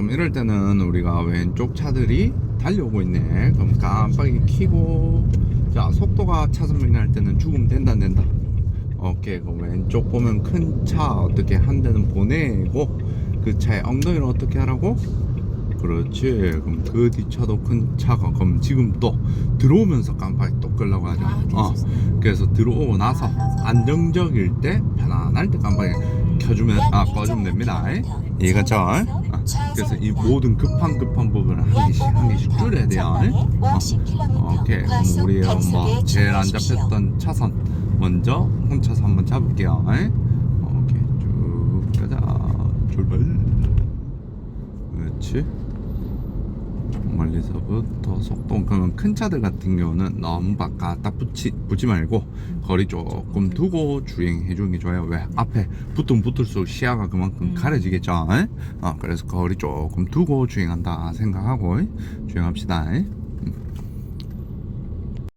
그럼 이럴 때는 우리가 왼쪽 차들이 달려오고 있네. 그럼 깜빡이 켜고 자 속도가 차선 변경할 때는 죽으면 된다 안 된다. 오케이 그럼 왼쪽 보면 큰 차 어떻게 한 대는 보내고 그 차의 엉덩이를 어떻게 하라고? 그렇지. 그럼 그 뒤차도 큰 차가 그럼 지금 또 들어오면서 깜빡이 또 끄려고 하죠. 아, 어. 그래서 들어오고 나서 안정적일 때 편안할 때 깜빡이 켜주면 아 꺼주면 됩니다. 이해갔죠? 아, 그래서 이 모든 급한 급한 부분을 한 개씩 한 개씩 줄여야 돼요. 어. 오케이. 우리 뭐 제일 안 잡혔던 차선 먼저 혼차선 한번 잡을게요. 오케이 쭉 가자. 출발. 그렇지. 멀리서부터 속도 그러면 큰 차들 같은 경우는 너무 막 갖다 붙이, 붙지 말고 거리 조금 두고 주행해 주는 게 좋아요. 왜? 앞에 붙으면 붙을수록 시야가 그만큼 음. 가려지겠죠? 어, 그래서 거리 조금 두고 주행한다 생각하고 주행합시다